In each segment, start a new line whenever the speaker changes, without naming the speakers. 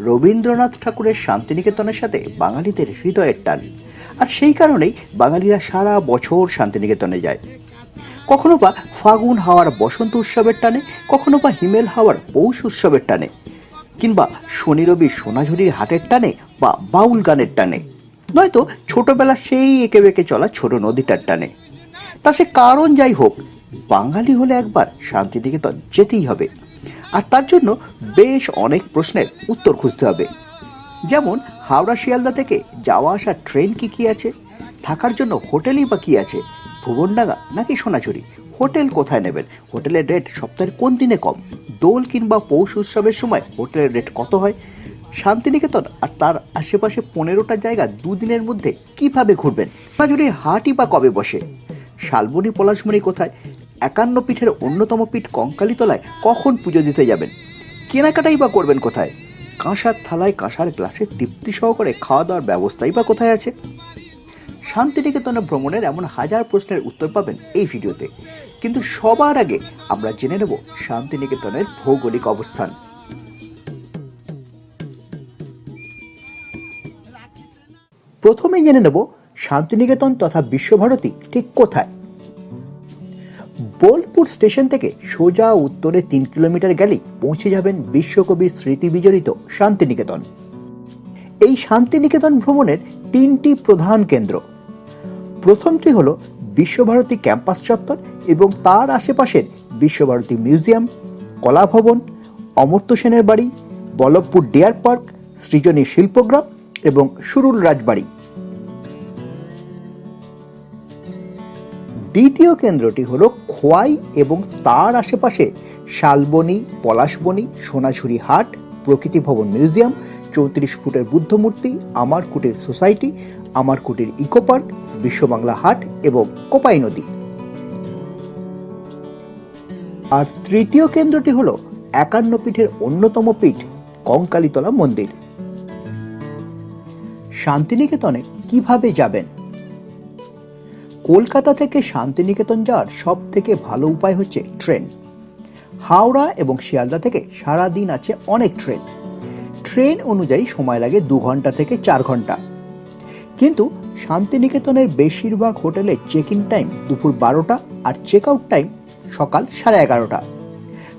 রবীন্দ্রনাথ ঠাকুরের শান্তিনিকেতনের সাথে বাঙালিদের হৃদয়ের টান। আর সেই কারণেই বাঙালিরা সারা বছর শান্তিনিকেতনে যায়। কখনো বা ফাগুন হাওয়ার বসন্ত উৎসবের টানে, কখনো বা হিমেল হাওয়ার পৌষ উৎসবের টানে, কিংবা শনি রবি সোনাঝুরির হাটের টানে বা বাউল গানের টানে। নয়তো ছোটবেলা সেই এঁকে বেঁকে চলা ছোট নদীটার টানে। তা সে কারণ যাই হোক, বাঙালি হলে একবার শান্তিনিকেতন যেতেই হবে। আর তার জন্য বেশ অনেক প্রশ্নের উত্তর খুঁজতে হবে। যেমন, হাওড়া শিয়ালদা থেকে যাওয়া আসা ট্রেন কি কি আছে? থাকার জন্য হোটেলই বা কী আছে? ভুবনডাঙ্গা নাকি সোনাঝুরি? হোটেল কোথায় নেবেন? হোটেলের রেট সপ্তাহের কোন দিনে কম? দোল কিংবা পৌষ উৎসবের সময় হোটেলের রেট কত হয়? শান্তিনিকেতন আর তার আশেপাশে পনেরোটা জায়গা দুদিনের মধ্যে কীভাবে ঘুরবেন? সোনাঝুরি হাটই বা কবে বসে? শালবনী পলাশমণি কোথায়? একান্ন পীঠের অন্যতম পীঠ কঙ্কালীতলায় কখন পুজো দিতে যাবেন? কেনাকাটাই বা করবেন কোথায়? কাঁসার থালায় কাঁসার গ্লাসে তৃপ্তি সহকারে খাওয়া দাওয়ার ব্যবস্থাই বা কোথায় আছে? শান্তিনিকেতনে ভ্রমণের এমন হাজার প্রশ্নের উত্তর পাবেন এই ভিডিওতে। কিন্তু সবার আগে আমরা জেনে নেব শান্তিনিকেতনের ভৌগোলিক অবস্থান। প্রথমেই জেনে নেব শান্তিনিকেতন তথা বিশ্বভারতী ঠিক কোথায়। বোলপুর স্টেশন থেকে সোজা উত্তরে তিন কিলোমিটার গেলেই পৌঁছে যাবেন বিশ্বকবির স্মৃতি বিজড়িত শান্তিনিকেতন। এই শান্তিনিকেতন ভ্রমণের তিনটি প্রধান কেন্দ্র। প্রথমটি হল বিশ্বভারতী ক্যাম্পাস চত্বর এবং তার আশেপাশের বিশ্বভারতী মিউজিয়াম, কলাভবন, অমর্ত্য সেনের বাড়ি, বল্লভপুর ডিয়ার পার্ক, সৃজনী শিল্পগ্রাম এবং সুরুল রাজবাড়ি। দ্বিতীয় কেন্দ্রটি হল খোয়াই এবং তার আশেপাশে শালবনি, পলাশবনি, সোনাঝুরি হাট, প্রকৃতি ভবন মিউজিয়াম, চৌত্রিশ ফুটের বুদ্ধ মূর্তি, আমার কুটির সোসাইটি, আমার কুটির ইকো পার্ক বিশ্ববাংলা হাট এবং কোপাই নদী। আর তৃতীয় কেন্দ্রটি হল একান্ন পীঠের অন্যতম পীঠ, কঙ্কালীতলা মন্দির। শান্তিনিকেতনে কীভাবে যাবেন? কলকাতা থেকে শান্তিনিকেতন যাওয়ার সব থেকে ভালো উপায় হচ্ছে ট্রেন। হাওড়া এবং শিয়ালদা থেকে সারা দিন আছে অনেক ট্রেন। ট্রেন অনুযায়ী সময় লাগে দু ঘণ্টা থেকে চার ঘণ্টা। কিন্তু শান্তিনিকেতনের বেশিরভাগ হোটেলে চেক ইন টাইম দুপুর বারোটা আর চেক আউট টাইম সকাল সাড়ে এগারোটা।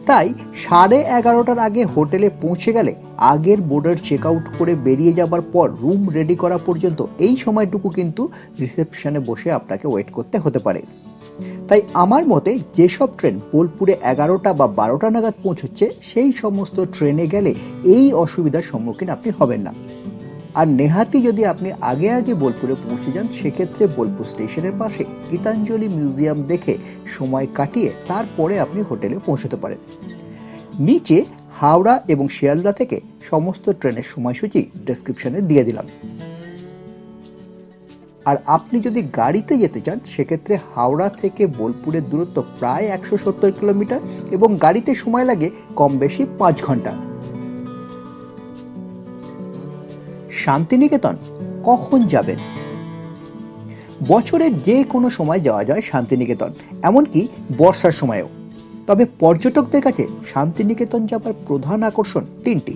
তাই সাড়ে এগারোটার আগে হোটেলে পৌঁছে গেলে আগের বোর্ডার চেক আউট করে বেরিয়ে যাবার পর রুম রেডি করা পর্যন্ত এই সময়টুকু কিন্তু রিসেপশনে বসে আপনাকে ওয়েট করতে হতে পারে। তাই আমার মতে যেসব ট্রেন বোলপুরে এগারোটা বা বারোটা নাগাদ পৌঁছচ্ছে, সেই সমস্ত ট্রেনে গেলে এই অসুবিধার সম্মুখীন আপনি হবেন না। আর নেহাতি যদি আপনি আগে আগে বোলপুরে পৌঁছে যান, সেক্ষেত্রে বোলপুর স্টেশনের পাশে গীতাঞ্জলি মিউজিয়াম দেখে সময় কাটিয়ে তারপরে আপনি হোটেলে পৌঁছতে পারেন। নিচে হাওড়া এবং শিয়ালদা থেকে সমস্ত ট্রেনের সময়সূচি ডেসক্রিপশনে দিয়ে দিলাম। আর আপনি যদি গাড়িতে যেতে চান, সেক্ষেত্রে হাওড়া থেকে বোলপুরের দূরত্ব প্রায় একশো সত্তর কিলোমিটার এবং গাড়িতে সময় লাগে কম বেশি পাঁচ ঘণ্টা। শান্তিনিকেতন, কখন যাবেন? বছরের যে কোনো সময় যাওয়া যায় শান্তিনিকেতন, এমনকি বর্ষার সময়েও। তবে পর্যটকদের কাছে শান্তিনিকেতন যাবার প্রধান আকর্ষণ তিনটি।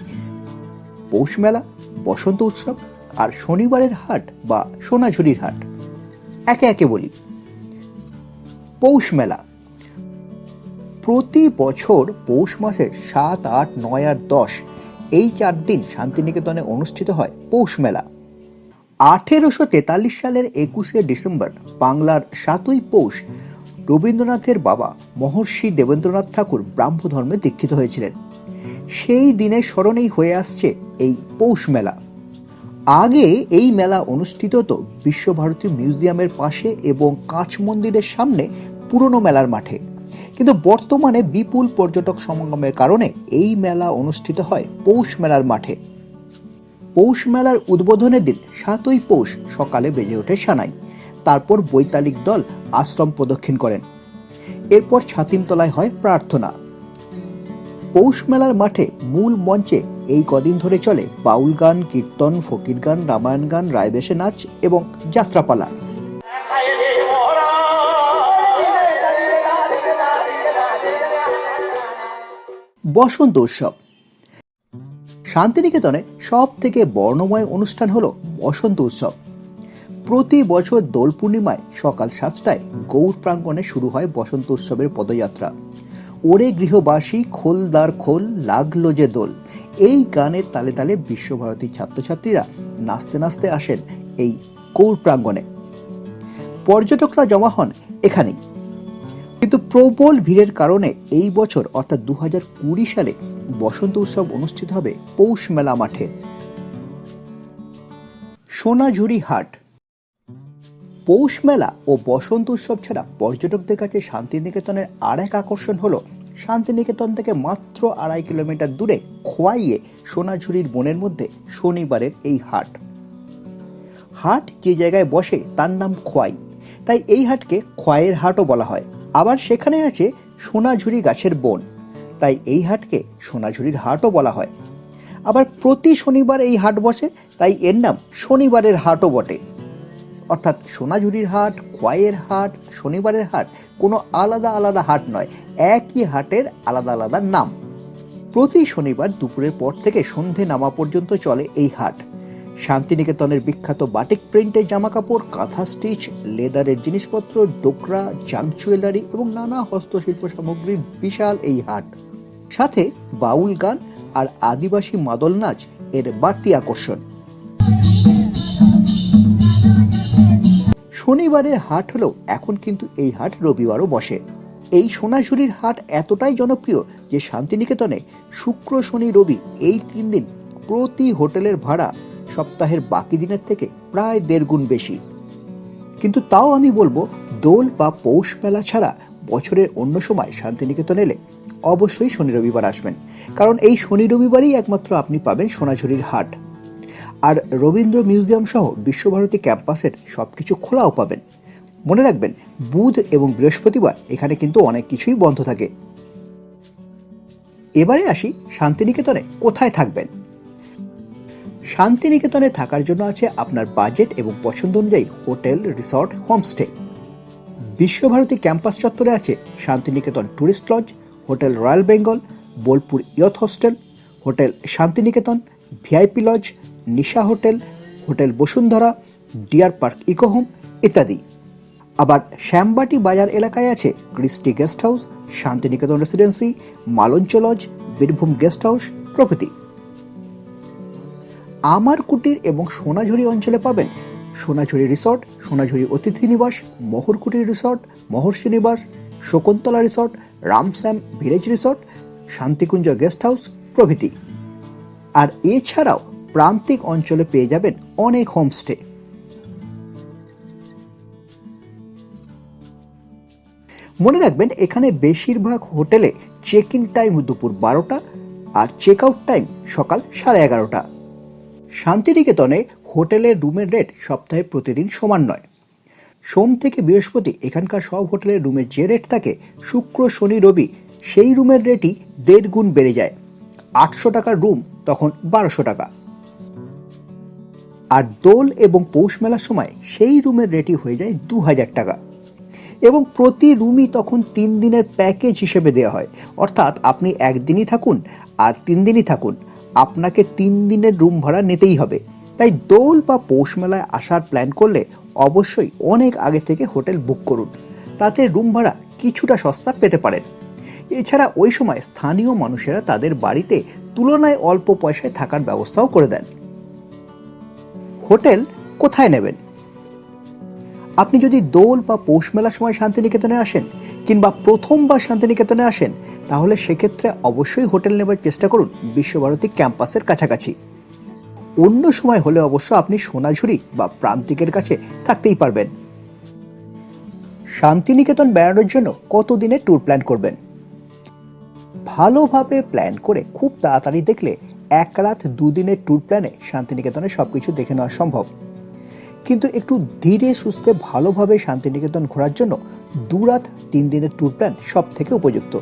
পৌষ মেলা, বসন্ত উৎসব আর শনিবারের হাট বা সোনাঝুরির হাট। একে একে বলি। পৌষ মেলা। প্রতি বছর পৌষ মাসে সাত, আট, নয় আর দশ এই চার দিন শান্তিনিকেতনে অনুষ্ঠিত হয় পৌষ মেলা। আঠেরোশো তেতাল্লিশ সালের একুশে ডিসেম্বর বাংলার সাতই পৌষ রবীন্দ্রনাথের বাবা মহর্ষি দেবেন্দ্রনাথ ঠাকুর ব্রাহ্ম ধর্মে দীক্ষিত হয়েছিলেন। সেই দিনের স্মরণেই হয়ে আসছে এই পৌষ মেলা। আগে এই মেলা অনুষ্ঠিত হতো বিশ্বভারতী মিউজিয়ামের পাশে এবং কাঁচ মন্দিরের সামনে পুরনো মেলার মাঠে। কিন্তু বর্তমানে বিপুল পর্যটক সমাগমের কারণে এই মেলা অনুষ্ঠিত হয় পৌষ মেলার মাঠে। পৌষ মেলার উদ্বোধনের দিন সাতই পৌষ সকালে বেজে ওঠে সানাই। তারপর বৈতালিক দল আশ্রম প্রদক্ষিণ করেন। এরপর ছাতিমতলায় হয় প্রার্থনা। পৌষ মেলার মাঠে মূল মঞ্চে এই কদিন ধরে চলে বাউল গান, কীর্তন, ফকির গান, রামায়ণ গান, রায়বেশে নাচ এবং যাত্রাপালা। বসন্ত উৎসব। শান্তিনিকেতনে সব থেকে বর্ণময় অনুষ্ঠান হলো বসন্ত উৎসব। প্রতি বছর দোল পূর্ণিমায় সকাল সাতটায় গৌর প্রাঙ্গণে শুরু হয় বসন্ত উৎসবের পদযাত্রা। ওরে গৃহবাসী খোলদার খোল লাগল যে দোল। এই গানের তালে তালে বিশ্বভারতীর ছাত্রছাত্রীরা নাচতে নাচতে আসেন এই গৌর প্রাঙ্গণে। পর্যটকরা জমা হন এখানেই। কিন্তু প্রবল ভিড়ের কারণে এই বছর, অর্থাৎ দু সালে, বসন্ত উৎসব অনুষ্ঠিত হবে পৌষ মেলা মাঠে। সোনাঝুরি হাট। পৌষ মেলা ও বসন্ত উৎসব ছাড়া পর্যটকদের কাছে শান্তিনিকেতনের আর এক আকর্ষণ হলো, শান্তিনিকেতন থেকে মাত্র আড়াই কিলোমিটার দূরে খোয়াইয়ে সোনাঝুরির বনের মধ্যে শনিবারের এই হাট। হাট যে জায়গায় বসে তার নাম খোয়াই। তাই এই হাটকে খোয়াইয়ের হাটও বলা হয়। আবার সেখানে আছে সোনাঝুরি গাছের বন। তাই এই হাটকে সোনাঝুরির হাটও বলা হয়। আবার প্রতি শনিবার এই হাট বসে, তাই এর নাম শনিবারের হাটও বটে। অর্থাৎ সোনাঝুরির হাট খোয়াইয়ের হাট, শনিবারের হাট কোনো আলাদা আলাদা হাট নয়, একই হাটের আলাদা আলাদা নাম। প্রতি শনিবার দুপুরের পর থেকে সন্ধে নামা পর্যন্ত চলে এই হাট। শান্তিনিকেতনের বিখ্যাত বাটিক প্রিন্টের জামাকাপড়, কাঁথা স্টিচ, লেদারের জিনিসপত্র, ডোকরা, জাঙ্ক জুয়েলারি এবং নানা হস্তশিল্প সামগ্রীর বিশাল এই হাট। সাথে বাউল গান আর আদিবাসী মাদল নাচ এর বাড়তি আকর্ষণ। শনিবারের হাট হলেও এখন কিন্তু এই হাট রবিবারও বসে। এই সোনাঝুরির হাট এতটাই জনপ্রিয় যে শান্তিনিকেতনে শুক্র, শনি, রবি এই তিন দিন প্রতি হোটেলের ভাড়া সপ্তাহের বাকি দিনের থেকে প্রায় দেড় গুণ বেশি। কিন্তু তাও আমি বলব, দোল বা পৌষ মেলা ছাড়া বছরের অন্য সময় শান্তিনিকেতন এলে অবশ্যই শনি রবিবার আসবেন। কারণ এই শনি রবিবারই একমাত্র আপনি পাবেন সোনাঝুরির হাট। আর রবীন্দ্র মিউজিয়াম সহ বিশ্বভারতী ক্যাম্পাসের সবকিছু খোলাও পাবেন। মনে রাখবেন, বুধ এবং বৃহস্পতিবার এখানে কিন্তু অনেক কিছুই বন্ধ থাকে। এবারে আসি শান্তিনিকেতনে কোথায় থাকবেন? শান্তিনিকেতনে থাকার জন্য আছে আপনার বাজেট এবং পছন্দ অনুযায়ী hotel, resort, homestay. Visva Bharati campus চত্বরে আছে Santiniketan tourist lodge, hotel royal Bengal, Bolpur youth hostel, hotel Santiniketan, VIP lodge, Nisha hotel hotel Basundhara, deer park ecohome ইত্যাদি। আবার শ্যামবাটি বাজার এলাকায় আছে Christy guest house, Santiniketan residency, Malancha lodge, Birbhum guest house প্রভৃতি। আমার কুটির এবং সোনাঝুরি অঞ্চলে পাবেন। সোনাঝুরি রিসর্ট, সোনাঝুরি অতিথি নিবাস Moharkutir resort Maharshi Nibas Shakuntala resort Ramshyam village resort, Shantikunja guest house প্রভৃতি। আর এছাড়াও প্রান্তিক অঞ্চলে পেয়ে যাবেন অনেক হোমস্টে। মনে রাখবেন, এখানে বেশিরভাগ হোটেলে চেক ইন টাইম দুপুর বারোটা আর চেক আউট টাইম সকাল সাড়ে এগারোটা। শান্তিনিকেতনে হোটেলের রুমের রেট সপ্তাহে প্রতিদিন সমান নয়। সোম থেকে বৃহস্পতি এখানকার সব হোটেলের রুমের যে রেট থাকে, শুক্র, শনি, রবি, সেই রুমের রেটই দেড় গুণ বেড়ে যায়। আটশো টাকার রুম, তখন বারোশো টাকা। আর দোল এবং পৌষ মেলার সময় সেই রুমের রেটই হয়ে যায় দু হাজার টাকা। এবং প্রতি রুমই তখন তিন দিনের প্যাকেজ হিসেবে দেওয়া হয়। অর্থাৎ আপনি একদিনই থাকুন আর তিন দিনই থাকুন। আপনাকে তিন দিনের রুম ভাড়া নিতেই হবে। তাই দোল বা পৌষ মেলায় আসার প্ল্যান করলে অবশ্যই অনেক আগে থেকে হোটেল বুক করুন। তাতে রুম ভাড়া কিছুটা সস্তা পেতে পারেন। এছাড়া ওই সময় স্থানীয় মানুষেরা তাদের বাড়িতে তুলনায় অল্প পয়সায় থাকার ব্যবস্থাও করে দেন। হোটেল কোথায় নেবেন? আপনি যদি দোল বা পৌষ মেলার সময় শান্তিনিকেতনে আসেন কিংবা প্রথমবার শান্তিনিকেতনে আসেন, তাহলে সেক্ষেত্রে অবশ্যই হোটেল নেবার চেষ্টা করুন বিশ্বভারতী ক্যাম্পাসের কাছাকাছি। অন্য সময় হলে অবশ্য আপনি সোনাঝুরি বা প্রান্তিকের কাছে থাকতেই পারবেন। শান্তিনিকেতন বেড়ানোর জন্য কত দিনের ট্যুর প্ল্যান করবেন? ভালোভাবে প্ল্যান করে খুব তাড়াতাড়ি দেখলে এক রাত দুদিনের ট্যুর প্ল্যানে শান্তিনিকেতনে সবকিছু দেখে নেওয়া সম্ভব। কিন্তু একটু ধীরে সুস্থে ভালোভাবে শান্তিনিকেতন ঘোরার জন্য দু রাত তিন দিনের ট্যুর প্ল্যান সব থেকে উপযুক্ত।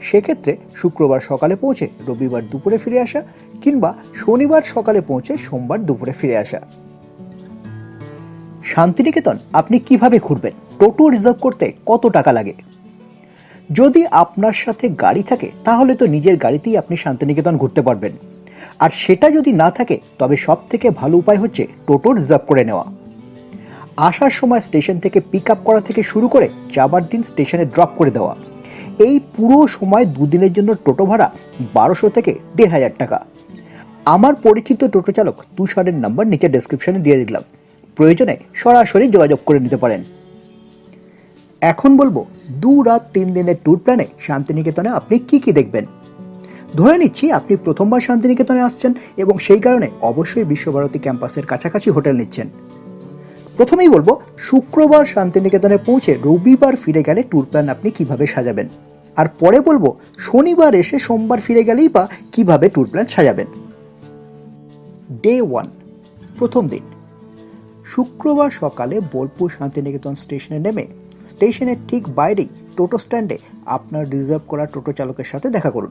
সেক্ষেত্রে শুক্রবার সকালে পৌঁছে রবিবার দুপুরে ফিরে আসা কিংবা শনিবার সকালে পৌঁছে সোমবার দুপুরে ফিরে আসা। শান্তিনিকেতন আপনি কীভাবে ঘুরবেন? টোটো রিজার্ভ করতে কত টাকা লাগে? যদি আপনার সাথে গাড়ি থাকে, তাহলে তো নিজের গাড়িতেই আপনি শান্তিনিকেতন ঘুরতে পারবেন। আর সেটা যদি না থাকে, তবে সব থেকে ভালো উপায় হচ্ছে টোটো রিজার্ভ করে নেওয়া। আসার সময় স্টেশন থেকে পিক আপ করা থেকে শুরু করে যাবার দিন স্টেশনে ড্রপ করে দেওয়া। এই পুরো সময় দুদিনের জন্য টোটো ভাড়া বারোশো থেকে দেড় হাজার টাকা। আমার পরিচিত টোটো চালক তুষারের নাম্বার নিচে ডেসক্রিপশনে দিয়ে দিলাম। প্রয়োজনে সরাসরি যোগাযোগ করে নিতে পারেন। এখন বলব, দু রাত তিন দিনের ট্যুর প্ল্যানে শান্তিনিকেতনে আপনি কি কি দেখবেন? ধরে নিচ্ছি আপনি প্রথমবার শান্তিনিকেতনে আসছেন এবং সেই কারণে অবশ্যই বিশ্বভারতী ক্যাম্পাসের কাছাকাছি হোটেল নিচ্ছেন। প্রথমেই বলব, শুক্রবার শান্তিনিকেতনে পৌঁছে রবিবার ফিরে গেলে ট্যুর প্ল্যান আপনি কীভাবে সাজাবেন? আর পরে বলব, শনিবার এসে সোমবার ফিরে গেলেই বা কীভাবে ট্যুর প্ল্যান সাজাবেন? ডে ওয়ান প্রথম দিন। শুক্রবার সকালে বোলপুর শান্তিনিকেতন স্টেশনে নেমে, স্টেশনের ঠিক বাইরেই টোটো স্ট্যান্ডে আপনার রিজার্ভ করা টোটো চালকের সাথে দেখা করুন।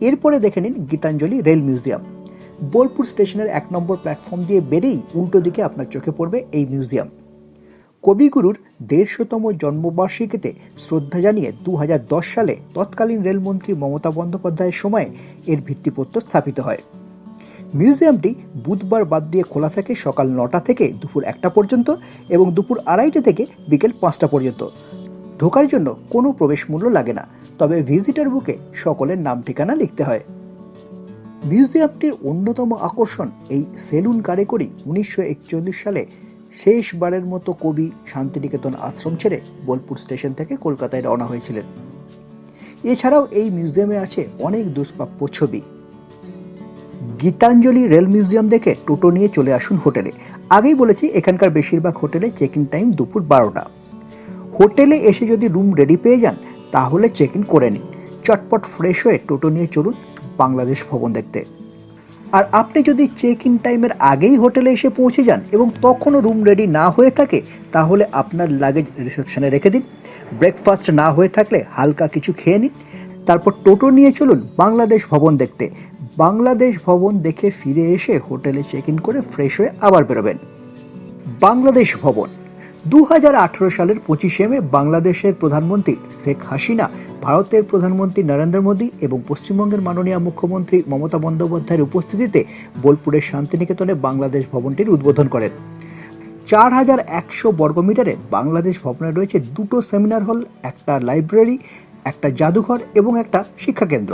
এরপরে দেখে নিন গীতাঞ্জলি রেল মিউজিয়াম। বোলপুর স্টেশনের এক নম্বর প্ল্যাটফর্ম দিয়ে বেরেই উল্টো দিকে আপনার চোখে পড়বে এই মিউজিয়াম। কবিগুরুর দেড়শোতম জন্মবার্ষিকীতে শ্রদ্ধা জানিয়ে দু হাজার দশ সালে তৎকালীন রেলমন্ত্রী মমতা বন্দ্যোপাধ্যায়ের সময়ে এর ভিত্তিপত্র স্থাপিত হয়। মিউজিয়ামটি বুধবার বাদ দিয়ে খোলা থাকে সকাল নটা থেকে দুপুর একটা পর্যন্ত এবং দুপুর আড়াইটা থেকে বিকেল পাঁচটা পর্যন্ত। ঢোকার জন্য কোনো প্রবেশ মূল্য লাগে না। তবে ভিজিটার বুকে সকলের নাম ঠিকানা লিখতে হয়। মিউজিয়ামটির অন্যতম আকর্ষণ এই সেলুন কারিগরি উনিশশো একচল্লিশ সালে শেষবারের মতো কবি শান্তিনিকেতন আশ্রম ছেড়ে বোলপুর স্টেশন থেকে কলকাতায় রওনা হয়েছিলেন। এছাড়াও এই মিউজিয়ামে আছে অনেক দুষ্প্রাপ্য ছবি। গীতাঞ্জলি রেল মিউজিয়াম দেখে টোটো নিয়ে চলে আসুন হোটেলে। আগেই বলেছি, এখানকার বেশিরভাগ হোটেলে চেক ইন টাইম দুপুর বারোটা। হোটেলে এসে যদি রুম রেডি পেয়ে যান তাহলে চেক ইন করে নিন। চটপট ফ্রেশ হয়ে টোটো নিয়ে চলুন বাংলাদেশ ভবন দেখতে। আর আপনি যদি চেক ইন টাইমের আগেই হোটেলে এসে পৌঁছে যান এবং তখনও রুম রেডি না হয়ে থাকে, তাহলে আপনার লাগেজ রিসেপশনে রেখে দিন। ব্রেকফাস্ট না হয়ে থাকলে হালকা কিছু খেয়ে নিন। তারপর টোটো নিয়ে চলুন বাংলাদেশ ভবন দেখতে। বাংলাদেশ ভবন দেখে ফিরে এসে হোটেলে চেক ইন করে ফ্রেশ হয়ে আবার বেরোবেন। বাংলাদেশ ভবন। দু হাজার আঠারো সালের পঁচিশে মে বাংলাদেশের প্রধানমন্ত্রী শেখ হাসিনা, ভারতের প্রধানমন্ত্রী নরেন্দ্র মোদী এবং পশ্চিমবঙ্গের মাননীয় মুখ্যমন্ত্রী মমতা বন্দ্যোপাধ্যায়ের উপস্থিতিতে বোলপুরের শান্তিনিকেতনে বাংলাদেশ ভবনটির উদ্বোধন করেন। চার হাজার একশো বর্গমিটারে বাংলাদেশ ভবনে রয়েছে দুটো সেমিনার হল, একটা লাইব্রেরি, একটা জাদুঘর এবং একটা শিক্ষাকেন্দ্র।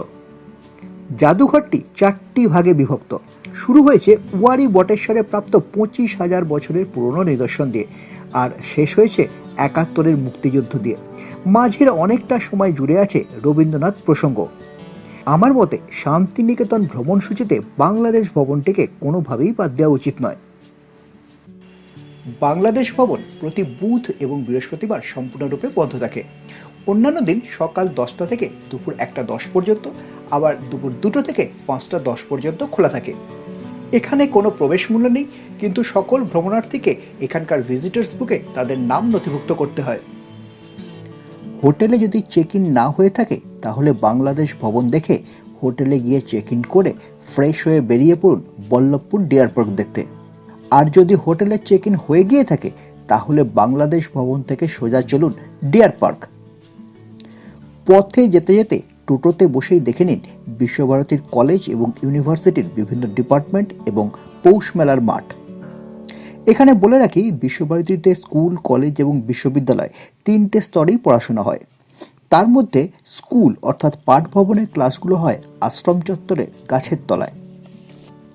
জাদুঘরটি চারটি ভাগে বিভক্ত। শুরু হয়েছে ওয়ারি বটেশ্বরে প্রাপ্ত পঁচিশ হাজার বছরের পুরনো নিদর্শন দিয়ে। আর শেষ হয়েছে একাত্তরের মুক্তিযুদ্ধ দিয়ে। মাঝের অনেকটা সময় জুড়ে আছে রবীন্দ্রনাথ প্রসঙ্গ। আমার মতে শান্তিনিকেতন ভ্রমণ সূচিতে বাংলাদেশ ভবনটিকে কোনোভাবেই বাদ দেওয়া উচিত নয়। বাংলাদেশ ভবন প্রতি বুধ এবং বৃহস্পতিবার সম্পূর্ণরূপে বন্ধ থাকে। অন্যান্য দিন সকাল দশটা থেকে দুপুর একটা দশ পর্যন্ত, আবার দুপুর দুটো থেকে পাঁচটা দশ পর্যন্ত খোলা থাকে। এখানে কোনো প্রবেশ মূল্য নেই, কিন্তু সকল ভ্রমণার্থীকে এখানকার ভিজিটার্স বুকে তাদের নাম নথিভুক্ত করতে হয়। হোটেলে যদি চেক ইন না হয়ে থাকে, তাহলে বাংলাদেশ ভবন দেখে হোটেলে গিয়ে চেক ইন করে ফ্রেশ হয়ে বেরিয়ে পড়ুন বল্লভপুর ডিয়ার পার্ক দেখতে। আর যদি হোটেলে চেক ইন হয়ে গিয়ে থাকে, তাহলে বাংলাদেশ ভবন থেকে সোজা চলুন ডিয়ার পার্ক পথে যেতে যেতে টোটোতে বসেই দেখে নিন বিশ্বভারতীর কলেজ এবং ইউনিভার্সিটির বিভিন্ন ডিপার্টমেন্ট এবং পৌষ মেলার মাঠ। এখানে বলে রাখি, বিশ্বভারতীতে স্কুল, কলেজ এবং বিশ্ববিদ্যালয় তিনটে স্তরেই পড়াশোনা হয়। তার মধ্যে স্কুল অর্থাৎ পাঠ ভবনের ক্লাসগুলো হয় আশ্রম চত্বরে গাছের তলায়।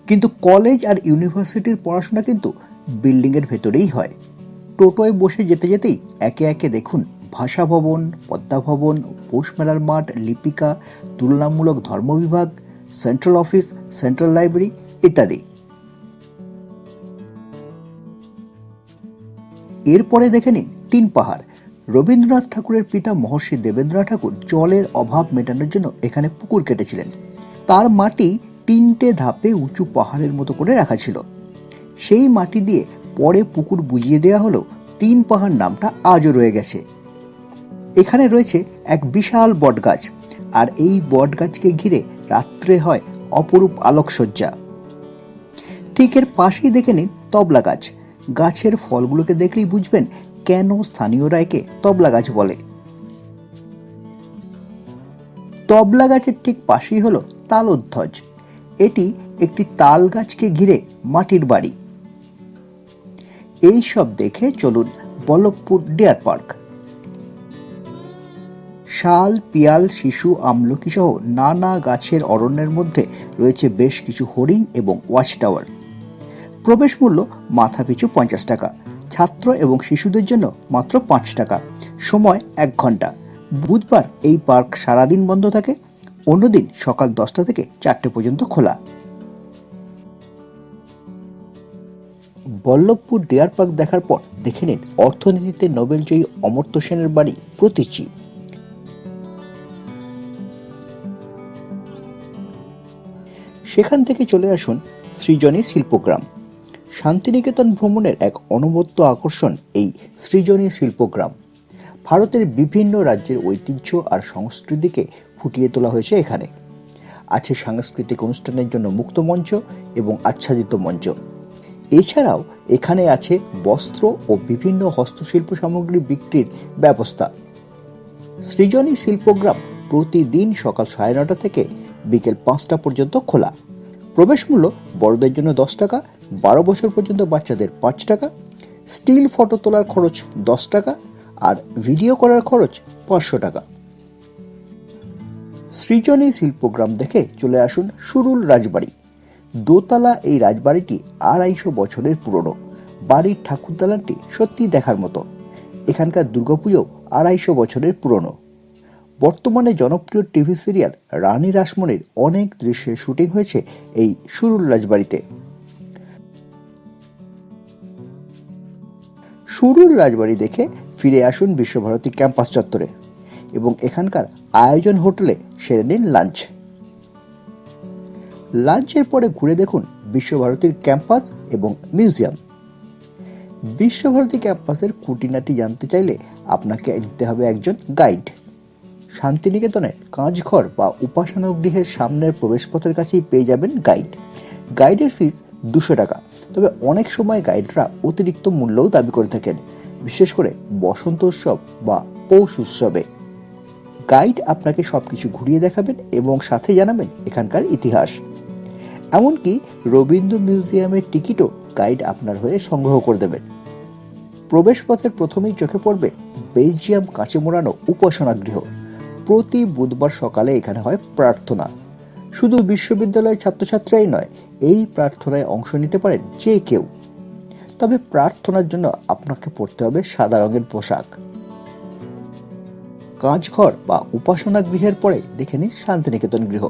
কিন্তু কলেজ আর ইউনিভার্সিটির পড়াশোনা কিন্তু বিল্ডিংয়ের ভেতরেই হয়। টোটোয় বসে যেতে যেতেই একে একে দেখুন ভাষা ভবন, পদ্মা ভবন, পৌষ মেলার মাঠ, লিপিকা, তুলনামূলক ধর্ম বিভাগ সেন্ট্রাল অফিস সেন্ট্রাল লাইব্রেরি ইত্যাদি। এরপরে দেখে নিন তিন পাহাড়। রবীন্দ্রনাথ ঠাকুরের পিতা মহর্ষি দেবেন্দ্রনাথ ঠাকুর জলের অভাব মেটানোর জন্য এখানে পুকুর কেটেছিলেন। তার মাটি তিনটে ধাপে উঁচু পাহাড়ের মতো করে রাখা ছিল। সেই মাটি দিয়ে পরে পুকুর বুঝিয়ে দেওয়া হলো তিন পাহাড় নামটা আজও রয়ে গেছে। এখানে রয়েছে এক বিশাল বটগাছ, আর এই বটগাছকে ঘিরে রাত্রে হয় অপরূপ আলোকসজ্জা। ঠিক এর পাশেই দেখে নিন তবলা গাছ। গাছের ফলগুলোকে দেখলেই বুঝবেন কেন স্থানীয়রা একে তবলা গাছ বলে। তবলা গাছের ঠিক পাশেই হলো তালোধ্বজ। এটি একটি তাল গাছকে ঘিরে মাটির বাড়ি। এই সব দেখে চলুন বল্লভপুর ডিয়ার পার্ক। শাল, পিয়াল, শিশু আমলকি সহ নানা গাছের অরণ্যের মধ্যে রয়েছে বেশ কিছু হরিণ এবং ওয়াচ টাওয়ার প্রবেশ মূল্য মাথা পিছু পঞ্চাশ টাকা, ছাত্র এবং শিশুদের জন্য মাত্র পাঁচ টাকা, সময় এক ঘণ্টা। বুধবার এই পার্ক সারাদিন বন্ধ থাকে, অন্যদিন সকাল দশটা থেকে চারটে পর্যন্ত খোলা। বল্লভপুর ডিয়ার পার্ক দেখার পর দেখে নিন অর্থনীতিতে নোবেলজয়ী অমর্ত্য সেনের বাড়ি প্রতীচি সেখান থেকে চলে আসুন সৃজনী শিল্পগ্রাম। শান্তিনিকেতন ভ্রমণের এক অনবদ্য আকর্ষণ এই সৃজনী শিল্পগ্রাম। ভারতের বিভিন্ন রাজ্যের ঐতিহ্য আর সংস্কৃতিকে ফুটিয়ে তোলা হয়েছে এখানে। আছে সাংস্কৃতিক অনুষ্ঠানের জন্য মুক্ত মঞ্চ এবং আচ্ছাদিত মঞ্চ। এছাড়াও এখানে আছে বস্ত্র ও বিভিন্ন হস্তশিল্প সামগ্রী বিক্রির ব্যবস্থা। সৃজনী শিল্পগ্রাম প্রতিদিন সকাল সাড়ে নটা থেকে বিকেল পাঁচটা পর্যন্ত খোলা। প্রবেশ মূল্য বড়দের জন্য দশ টাকা, বারো বছর পর্যন্ত বাচ্চাদের পাঁচ টাকা, স্টিল ফটো তোলার খরচ দশ টাকা, আর ভিডিও করার খরচ পাঁচশো টাকা। সৃজনী শিল্পগ্রাম দেখে চলে আসুন সুরুল রাজবাড়ি। দোতলা এই রাজবাড়িটি আড়াইশো বছরের পুরনো। বাড়ির ঠাকুর দালানটি সত্যি দেখার মতো। এখানকার দুর্গাপুজো আড়াইশো বছরের পুরনো। বর্তমানে জনপ্রিয় টিভি সিরিয়াল রানী রাসমণির অনেক দৃশ্যের শুটিং হয়েছে এই সুরুল রাজবাড়িতে। সুরুল রাজবাড়ি দেখে ফিরে আসুন বিশ্বভারতী ক্যাম্পাস চত্বরে এবং এখানকার আয়োজন হোটেলে সেরে নিন লাঞ্চ। লাঞ্চের পরে ঘুরে দেখুন বিশ্বভারতীর ক্যাম্পাস এবং মিউজিয়াম। বিশ্বভারতী ক্যাম্পাসের খুঁটিনাটি জানতে চাইলে আপনাকে নিতে হবে একজন গাইড। শান্তিনিকেতনের কাঁচঘর বা উপাসনা গৃহের সামনের প্রবেশপথের কাছেই পেয়ে যাবেন গাইড। গাইডের ফিস দুশো টাকা। তবে অনেক সময় গাইডরা অতিরিক্ত মূল্যও দাবি করে থাকেন, বিশেষ করে বসন্ত উৎসব বা পৌষ উৎসবে। গাইড আপনাকে সব কিছু ঘুরিয়ে দেখাবেন এবং সাথে জানাবেন এখানকার ইতিহাস। এমনকি রবীন্দ্র মিউজিয়ামের টিকিটও গাইড আপনার হয়ে সংগ্রহ করে দেবেন। প্রবেশপথের প্রথমেই চোখে পড়বে বেলজিয়াম কাঁচে মোড়ানো উপাসনা গৃহ প্রতি বুধবার সকালে এখানে হয় প্রার্থনা। শুধু বিশ্ববিদ্যালয়ের ছাত্রছাত্রীরাই নয়, এই প্রার্থনায় অংশ নিতে পারেন যে কেউ। তবে প্রার্থনার জন্য আপনাকে পড়তে হবে সাদা রঙের পোশাক। কাজঘর বা উপাসনা গৃহের পরে দেখে নিন শান্তিনিকেতন গৃহ।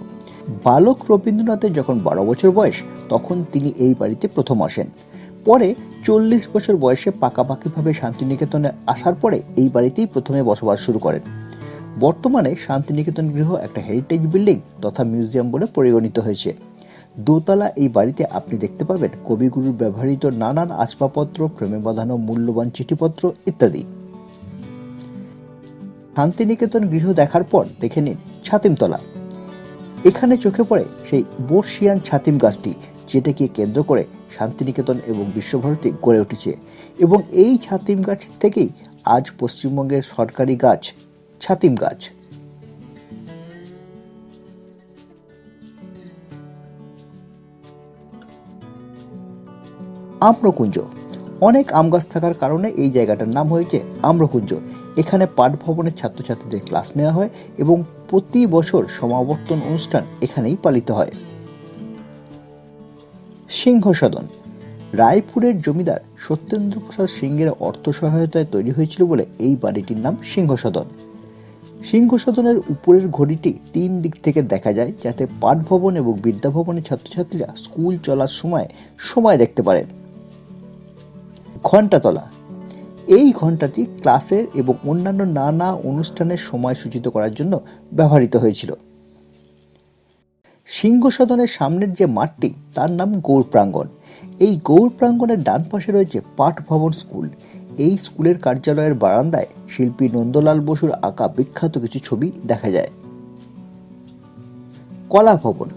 বালক রবীন্দ্রনাথের যখন বারো বছর বয়স, তখন তিনি এই বাড়িতে প্রথম আসেন। পরে চল্লিশ বছর বয়সে পাকাপাকিভাবে শান্তিনিকেতনে আসার পরে এই বাড়িতেই প্রথমে বসবাস শুরু করেন। বর্তমানে শান্তিনিকেতন গৃহ একটা হেরিটেজ বিল্ডিং তথা মিউজিয়াম বলে পরিগণিত হয়েছে। দোতলা এই বাড়িতে আপনি দেখতে পাবেন কবিগুরুর ব্যবহৃত নানান আসবাবপত্র, প্রেমে বাঁধানো মূল্যবান চিঠিপত্র ইত্যাদি। শান্তিনিকেতন গৃহ দেখার পর দেখে নিন ছাতিমতলা। এখানে চোখে পড়ে সেই বর্ষিয়ান ছাতিম গাছটি, যেটাকে কেন্দ্র করে শান্তিনিকেতন এবং বিশ্বভারতী গড়ে উঠেছে। এবং এই ছাতিম গাছ থেকেই আজ পশ্চিমবঙ্গের সরকারি গাছ ছাতিম গাছ। আম্রকুঞ্জ। অনেক আম গাছ থাকার কারণে এই জায়গাটার নাম হয়েছে আম্রকুঞ্জ। এখানে পাঠ ভবনের ছাত্রছাত্রীদের ক্লাস নেওয়া হয় এবং প্রতি বছর সমাবর্তন অনুষ্ঠান এখানেই পালিত হয়। সিংহ সদন। রায়পুরের জমিদার সত্যেন্দ্র প্রসাদ সিংহের অর্থ সহায়তায় তৈরি হয়েছিল বলে এই বাড়িটির নাম সিংহ সদন। সিংহ সদনের উপরের ঘড়িটি তিন দিক থেকে দেখা যায়, যাতে পাঠ ভবন এবং বিদ্যা ভবনের ছাত্রছাত্রীরা স্কুল চলার সময় সময় দেখতে পারেন। ঘণ্টাতলা। এই ঘণ্টাটি ক্লাসের এবং অন্যান্য নানা অনুষ্ঠানের সময় সূচিত করার জন্য ব্যবহৃত হয়েছিল। সিংহ সদনের সামনের যে মাঠটি, তার নাম গৌর প্রাঙ্গণ এই গৌর প্রাঙ্গণের ডান পাশে রয়েছে পাঠ ভবন স্কুল। এই স্কুলের কার্যালয়ের বারান্দায় শিল্পী নন্দলাল বসুর আঁকা বিখ্যাত কিছু ছবি দেখা যায়। কলা ভবন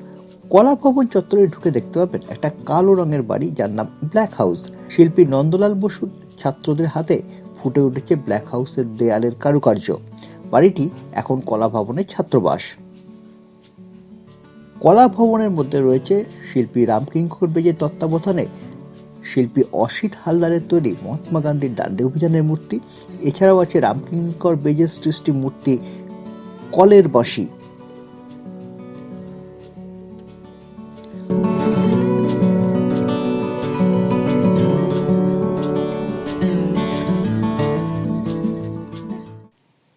কলা ভবন চত্বরে ঢুকে দেখতে পাবেন একটা কালো রঙের বাড়ি যার নাম ব্ল্যাক হাউস শিল্পী নন্দলাল বসুর ছাত্রদের হাতে ফুটে উঠেছে ব্ল্যাক হাউসের দেয়ালের কারুকার্য। বাড়িটি এখন কলা ভবনের ছাত্রবাস। কলা ভবনের মধ্যে রয়েছে শিল্পী রামকিঙ্কর বেজের তত্ত্বাবধানে শিল্পী অসিত হালদারের তৈরি মহাত্মা গান্ধীর দাণ্ডে অভিযানের মূর্তি। এছাড়াও আছে রামকিঙ্কর বেজের সৃষ্টি মূর্তি কলের বাঁশি।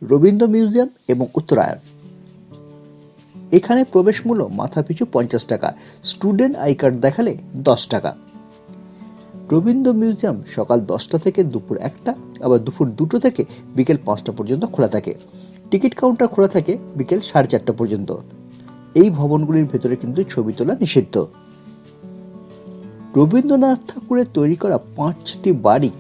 রবীন্দ্র মিউজিয়াম এবং উত্তরায়ণ। এখানে প্রবেশ মূল্য মাথা পিছু পঞ্চাশ টাকা। স্টুডেন্ট আই কার্ড দেখালে দশ টাকা। রবীন্দ্র মিউজিয়াম সকাল দশটা থেকে দুপুর একটা, আবার দুপুর দুটো থেকে বিকেল পাঁচটা পর্যন্ত খোলা থাকে। টিকিট কাউন্টার খোলা থাকে বিকেল সাড়ে চারটা পর্যন্ত। এই ভবনগুলির ভেতরে কিন্তু ছবি তোলা নিষিদ্ধ। রবীন্দ্রনাথ ঠাকুরের তৈরি করা পাঁচটি বাড়ি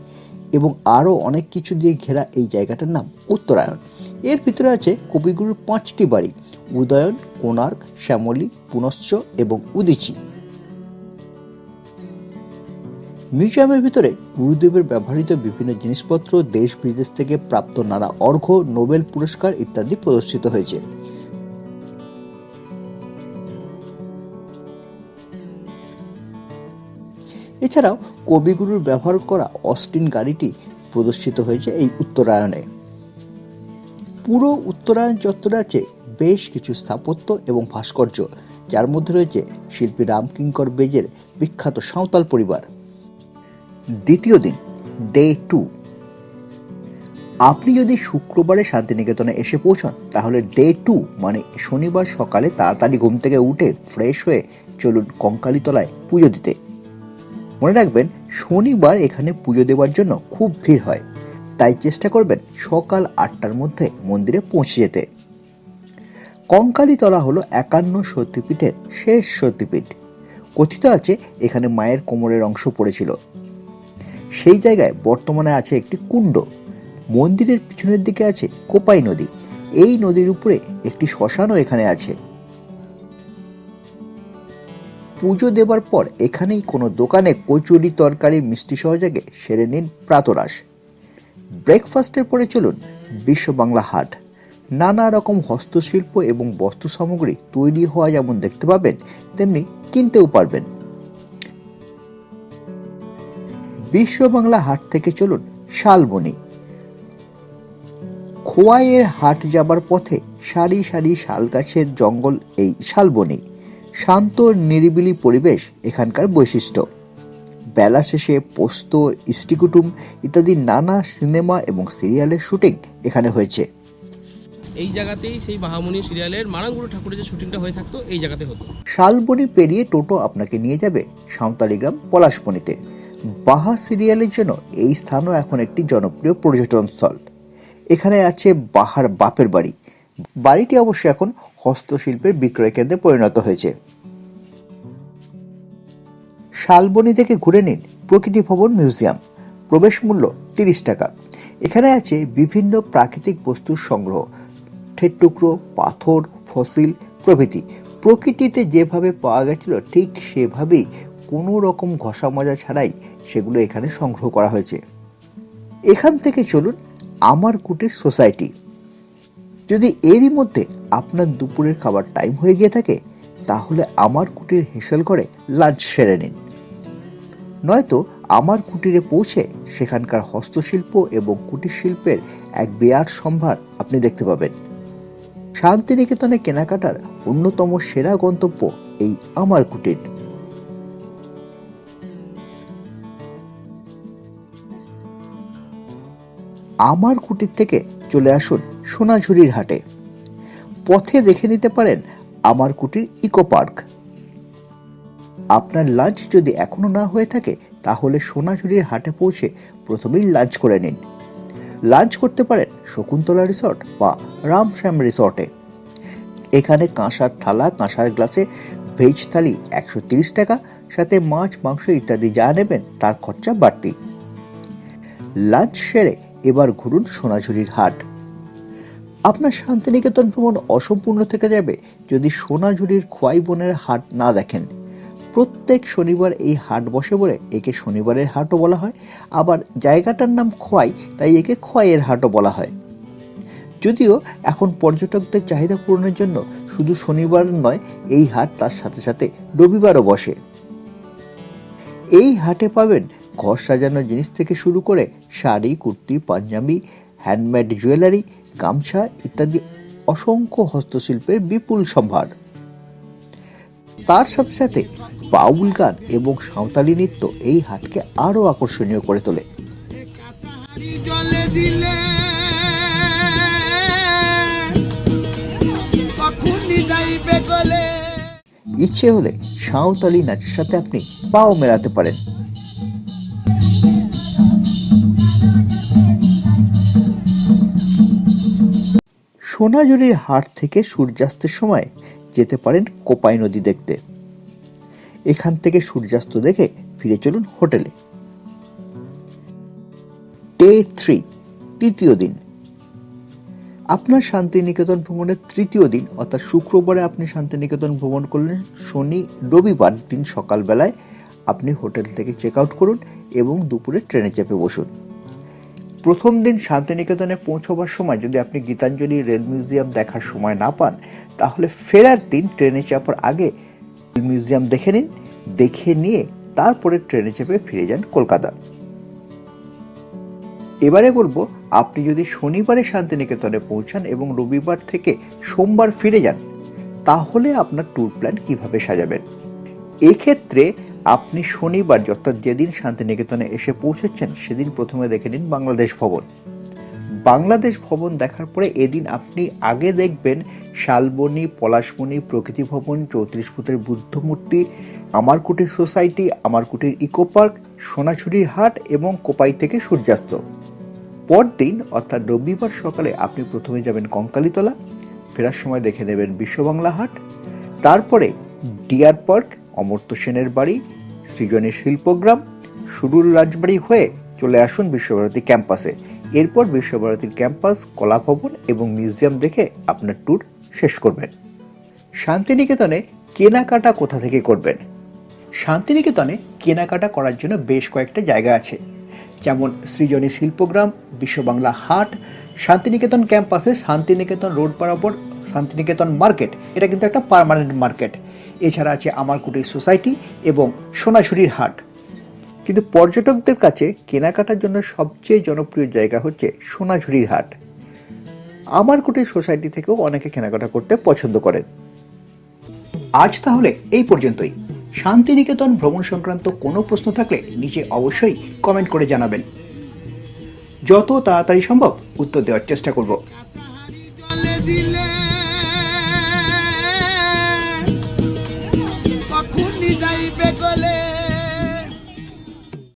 এবং আরও অনেক কিছু দিয়ে ঘেরা এই জায়গাটার নাম উত্তরায়ণ। এর ভিতরে আছে কবিগুরুর পাঁচটি বাড়ি, উদয়ন, কোণার্ক, শ্যামলী, পুনশ্চ এবং উদিচি। মিউজিয়ামের ভিতরে গুরুদেবের ব্যবহৃত বিভিন্ন জিনিসপত্র, দেশ বিদেশ থেকে প্রাপ্ত নানা অর্ঘ্য নোবেল পুরস্কার ইত্যাদি প্রদর্শিত হয়েছে। এছাড়াও কবিগুরুর ব্যবহার করা অস্টিন গাড়িটি প্রদর্শিত হয়েছে এই উত্তরায়ণে। পুরো উত্তরায়ণ চত্বরে আছে বেশ কিছু স্থাপত্য এবং ভাস্কর্য, যার মধ্যে রয়েছে শিল্পী রামকিঙ্কর বেজের বিখ্যাত সাঁওতাল পরিবার। দ্বিতীয় দিন ডে টু আপনি যদি শুক্রবারে শান্তিনিকেতনে এসে পৌঁছান, তাহলে ডে টু মানে শনিবার সকালে তাড়াতাড়ি ঘুম থেকে উঠে ফ্রেশ হয়ে চলুন কঙ্কালীতলায় পুজো দিতে। মনে রাখবেন, শনিবার এখানে পুজো দেওয়ার জন্য খুব ভিড় হয়। তাই চেষ্টা করবেন সকাল আটটার মধ্যে মন্দিরে পৌঁছে যেতে। কঙ্কালীতলা হলো একান্ন সত্যপীঠের শেষ সত্যপীঠ কথিত আছে, এখানে মায়ের কোমরের অংশ পড়েছিল। সেই জায়গায় বর্তমানে আছে একটি কুণ্ড। মন্দিরের পিছনের দিকে আছে কোপাই নদী। এই নদীর উপরে একটি শ্মশানও এখানে আছে। পুজো দেবার পর এখানেই কোনো দোকানে কচুরি, তরকারি, মিষ্টি সহযোগে সেরে নিন প্রাতরাশ। ব্রেকফাস্টের পরে চলুন বিশ্ব বাংলা হাট। নানা রকম হস্তশিল্প এবং বস্তু সামগ্রী তৈরি হওয়া যেমন দেখতে পাবেন, তেমনি কিনতেও পারবেন। বিশ্ব বাংলা হাট থেকে চলুন শালবনি। খোয়াইয়ের হাট যাবার পথে সারি সারি শাল গাছের জঙ্গল এই শালবনি। শান্ত নিরিবিলি পরিবেশ এখানকার বৈশিষ্ট্য। বেলা শেষে পোস্ত ইস্টিকুটুম ইত্যাদি নানা সিনেমা এবং সিরিয়ালের শুটিং এখানে হয়েছে।
এই জায়গাতেই সেই বাহামণি সিরিয়ালের মারাঙ্গুড়ো ঠাকুরের যে শুটিংটা হয়ে থাকতো এই জায়গাতে হতো।
শালবনি পেরিয়ে টোটো আপনাকে নিয়ে যাবে সাঁওতালি গ্রাম পলাশবনিতে। বাহা সিরিয়ালের জন্য এই স্থানও এখন একটি জনপ্রিয় পর্যটন স্থল। এখানে আছে বাহার বাপের বাড়ি। বাড়িটি অবশ্য এখন হস্তশিল্পের বিক্রয় কেন্দ্রে পরিণত হয়েছে। শালবনি থেকে ঘুরে নিন প্রকৃতি ভবন মিউজিয়াম। প্রবেশ মূল্য তিরিশ টাকা। এখানে আছে বিভিন্ন প্রাকৃতিক বস্তুর সংগ্রহ। ঠেটটুকরো পাথর, ফসিল প্রভৃতি। প্রকৃতিতে যেভাবে পাওয়া গেছিল ঠিক সেভাবেই কোনো রকম ঘষা মজা ছাড়াই সেগুলো এখানে সংগ্রহ করা হয়েছে। এখান থেকে চলুন আমার কুটির সোসাইটি। যদি এরই মধ্যে আপনার দুপুরের খাবার টাইম হয়ে গিয়ে থাকে, তাহলে আমার কুটির হেসেল করে লাঞ্চ সেরে নিন। নয়তো আমার কুটিরে পৌঁছে সেখানকার হস্তশিল্প এবং কুটির শিল্পের এক বিরাট সম্ভার আপনি দেখতে পাবেন। শান্তিনিকেতনে কেনাকাটার অন্যতম সেরা গন্তব্য এই আমার কুটির। আমার কুটির থেকে চলে আসুন সোনাঝুরির হাটে। পথে দেখে নিতে পারেন আমার কুটির ইকো পার্ক। আপনার লাঞ্চ যদি এখনও না হয়ে থাকে, তাহলে সোনাঝুরির হাটে পৌঁছে প্রথমেই লাঞ্চ করে নিন। লাঞ্চ করতে পারেন শকুন্তলা রিসর্ট বা রামশ্যাম রিসর্টে। এখানে কাঁসার থালা, কাঁসার গ্লাসে ভেজ থালি একশো টাকা, সাথে মাছ, মাংস ইত্যাদি যা নেবেন তার খরচা বাড়তি। লাঞ্চ সেরে এবার ঘুরুন সোনাঝুরির হাট। আপনার শান্তিনিকেতন ভ্রমণ অসম্পূর্ণ থেকে যাবে যদি সোনাঝুরির খোয়াই বনের হাট না দেখেন। প্রত্যেক শনিবার এই হাট বসে বলে একে শনিবারের হাটও বলা হয়, আবার জায়গাটার নাম খোয়াই, তাই একে খোয়াইয়ের হাটও বলা হয়। যদিও এখন পর্যটকদের চাহিদা পূরণের জন্য শুধু শনিবার নয়, এই হাট তার সাথে সাথে রবিবারও বসে। এই হাটে পাবেন ঘর সাজানোর জিনিস থেকে শুরু করে শাড়ি, কুর্তি, পাঞ্জাবি হ্যান্ডমেড জুয়েলারি গামছা ইত্যাদি অসংখ্য হস্তশিল্পের বিপুল সম্ভার। তার সাথে সাথে বাউল গান এবং সাঁওতালি নৃত্য এই হাটকে আরও আকর্ষণীয় করে তোলে। ইচ্ছে হলে সাঁওতালি নাচের সাথে আপনি পাও মেলাতে পারেন। সোনাঝুরির হাট থেকে সূর্যাস্তের সময় যেতে পারেন কোপাই নদী দেখতে। এখান থেকে সূর্যাস্ত দেখে ফিরে চলুন হোটেলে। ডে থ্রি, তৃতীয় দিন। আপনার শান্তিনিকেতন ভ্রমণের তৃতীয় দিন, অর্থাৎ শুক্রবারে আপনি শান্তিনিকেতন ভ্রমণ করলেন, শনি, রবিবার দিন সকালবেলায় আপনি হোটেল থেকে চেক আউট করুন এবং দুপুরে ট্রেনে চেপে বসুন। প্রথম দিন শান্তিনিকেতনে পৌঁছবার সময় যদি আপনি গীতাঞ্জলি রেল মিউজিয়াম দেখার সময় না পান, তাহলে ফেরার দিন ট্রেনে চাপার আগে মিউজিয়াম দেখে নিন, দেখে নিয়ে তারপরে ট্রেনে চেপে ফিরে যান কলকাতা। এবারে বলব, আপনি যদি শনিবারে শান্তিনিকেতনে পৌঁছান এবং রবিবার থেকে সোমবার ফিরে যান, তাহলে আপনার ট্যুর প্ল্যান কীভাবে সাজাবেন? এক্ষেত্রে আপনি শনিবার অর্থাৎ যেদিন শান্তিনিকেতনে এসে পৌঁছেছেন, সেদিন প্রথমে দেখে নিন বাংলাদেশ ভবন। বাংলাদেশ ভবন দেখার পরে এদিন আপনি আগে দেখবেন শালবনি পলাশমণি প্রকৃতি ভবন চৌত্রিশ ফুটের বুদ্ধ মূর্তি আমার কুটির সোসাইটি আমার কুটির ইকো পার্ক সোনাঝুরির হাট এবং কোপাই থেকে সূর্যাস্ত। পরদিন অর্থাৎ রবিবার সকালে আপনি প্রথমে যাবেন কঙ্কালীতলা, ফেরার সময় দেখে নেবেন বিশ্ববাংলা হাট, তারপরে ডিয়ার পার্ক অমর্ত্য সেনের বাড়ি সৃজনী শিল্পগ্রাম সুরুল রাজবাড়ি হয়ে চলে আসুন বিশ্বভারতী ক্যাম্পাসে। এরপর বিশ্বভারতীর ক্যাম্পাস, কলাভবন এবং মিউজিয়াম দেখে আপনার ট্যুর শেষ করবেন। শান্তিনিকেতনে কেনাকাটা কোথা থেকে করবেন? শান্তিনিকেতনে কেনাকাটা করার জন্য বেশ কয়েকটা জায়গা আছে। যেমন সৃজনী শিল্পগ্রাম, বিশ্ববাংলা হাট, শান্তিনিকেতন ক্যাম্পাসে শান্তিনিকেতন রোড বরাবর শান্তিনিকেতন মার্কেট। এটা কিন্তু একটা পার্মানেন্ট মার্কেট। এছাড়া আছে আমার কুটির সোসাইটি এবং সোনাঝুরির হাট। কিন্তু পর্যটকদের কাছে কেনাকাটার জন্য সবচেয়ে জনপ্রিয় জায়গা হচ্ছে সোনাঝুরির হাট। আমার কুটির সোসাইটি থেকেও অনেকে কেনাকাটা করতে পছন্দ করেন। আজ তাহলে এই পর্যন্তই। শান্তিনিকেতন ভ্রমণ সংক্রান্ত কোনো প্রশ্ন থাকলে নিচে অবশ্যই কমেন্ট করে জানাবেন। যত তাড়াতাড়ি সম্ভব উত্তর দেওয়ার চেষ্টা করব।